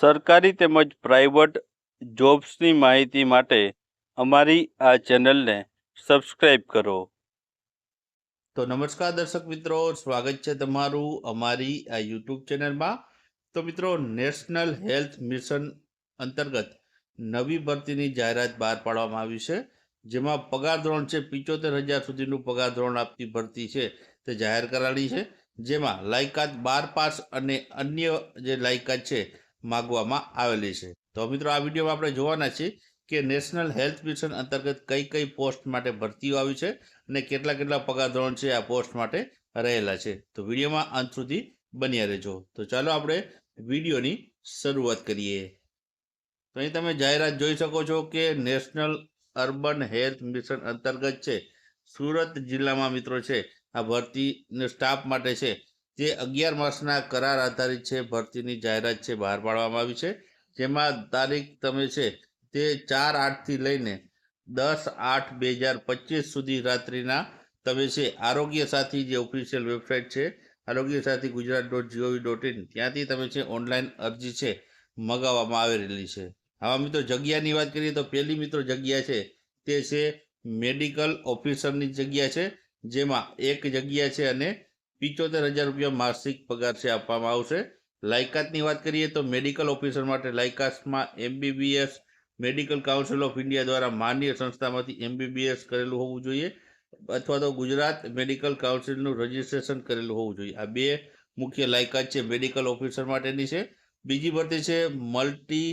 સરકારી તેમજ પ્રાઇવેટ જોબ્સની માહિતી માટે અમારી આ ચેનલને સબસ્ક્રાઈબ કરો. તો નમસ્કાર દર્શક મિત્રો, સ્વાગત છે તમારું અમારી આ યુટ્યુબ ચેનલમાં. તો મિત્રો, નેશનલ હેલ્થ મિશન અંતર્ગત નવી ભરતીની જાહેરાત બહાર પાડવામાં આવી છે, જેમાં પગાર ધોરણ છે પિચોતેર હજાર સુધીનું પગાર ધોરણ આપતી ભરતી છે તે જાહેર કરાવી છે, જેમાં લાયકાત બાર પાસ અને અન્ય જે લાયકાત છે માગવામાં આવેલી છે. તો મિત્રો, આ વિડીયોમાં આપણે જોવાના છીએ કે નેશનલ હેલ્થ મિશન અંતર્ગત કઈ કઈ પોસ્ટ માટે ભરતીઓ આવી છે અને કેટલા કેટલા પગાર ધોરણ છે આ પોસ્ટ માટે રહેલા છે. તો વિડીયોમાં અંત સુધી બન્યા રહેજો. તો ચાલો આપણે વિડીયોની શરૂઆત કરીએ. તો અહીં તમે જાહેરાત જોઈ શકો છો કે નેશનલ અર્બન હેલ્થ મિશન અંતર્ગત છે. સુરત જિલ્લામાં મિત્રો છે. આ ભરતી સ્ટાફ માટે છે. જે અગિયાર માસના કરાર આધારિત છે, ભરતીની જાહેરાત છે, બહાર પાડવામાં આવી છે. જેમાં તારીખ તમે છે, તે ચાર આઠથી લઈને દસ આઠ બે હજાર પચીસ સુધી રાત્રિના તમે છે, આરોગ્ય સાથી જે ઓફિશિયલ વેબસાઇટ છે, Arogya Sathi Gujarat dot G O V dot in ત્યાંથી તમે છે ઓનલાઈન અરજી છે, મગાવવામાં આવેલી છે. હવા મિત્રો જગ્યાની વાત કરીએ તો પહેલી મિત્રો જગ્યા છે, તે છે મેડિકલ ઓફિસરની જગ્યા છે, જેમાં એક જગ્યા છે અને પિચોતેર હજાર રૂપિયા માસિક પગાર છે આપવામાં આવશે. લાયકાતની વાત કરીએ તો મેડિકલ ઓફિસર માટે લાયકાતમાં MBBS medical council of India દ્વારા માન્ય સંસ્થામાંથી એમબીબીએસ કરેલું હોવું જોઈએ અથવા તો ગુજરાત મેડિકલ કાઉન્સિલનું રજિસ્ટ્રેશન કરેલું હોવું જોઈએ. આ બે મુખ્ય લાયકાત છે મેડિકલ ઓફિસર માટેની છે. બીજી ભરતી છે મલ્ટી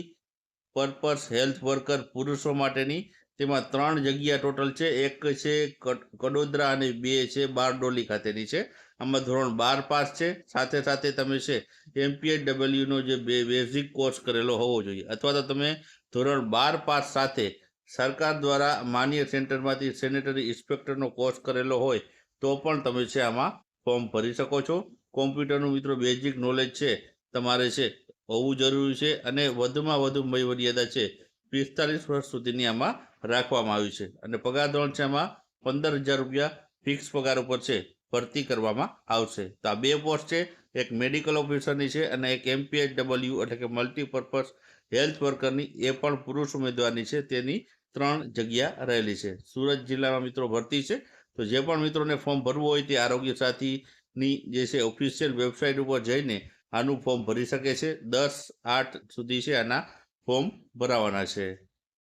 પર્પસ હેલ્થ વર્કર પુરુષો માટેની. તેમાં ત્રણ જગ્યા ટોટલ છે. એક છે કડ- કડોદરા અને બે છે બારડોલી ખાતેની છે. આમાં ધોરણ બાર પાસ છે. સાથે સાથે તમે છે એમપીએડબલ્યુનો જે બે બેઝિક કોર્સ કરેલો હોવો જોઈએ. અથવા તો તમે ધોરણ બાર પાસ સાથે સરકાર દ્વારા માન્ય સેન્ટરમાંથી સેનેટરી ઇન્સ્પેક્ટરનો કોર્સ કરેલો હોય તો પણ તમે છે આમાં ફોર્મ ભરી શકો છો. કોમ્પ્યુટરનું મિત્રો બેઝિક નોલેજ છે. તમારે છે હોવું જરૂરી છે અને વધુમાં વધુ મર્યાદા છે પિસ્તાલીસ વર્ષ સુધીની આમાં રાખવામાં આવી છે. અને પગાર ધોરણ છે આમાં પંદર હજાર રૂપિયા ફિક્સ પગાર ઉપર છે, ભરતી કરવામાં આવશે. તો આ બે પોસ્ટ છે, એક મેડિકલ ઓફિસરની છે અને એક એમપીએચ ડબલ્યુ એટલે કે મલ્ટીપર્પઝ હેલ્થ વર્કરની એ પણ પુરુષ ઉમેદવારની છે. તેની ત્રણ જગ્યા રહેલી છે. સુરત જિલ્લામાં મિત્રો ભરતી છે. તો જે પણ મિત્રોને ફોર્મ ભરવું હોય તે આરોગ્ય સાથીની જે છે ઓફિશિયલ વેબસાઇટ ઉપર જઈને આનું ફોર્મ ભરી શકે છે. દસ આઠ સુધી છે આના ફોર્મ ભરાવાના છે.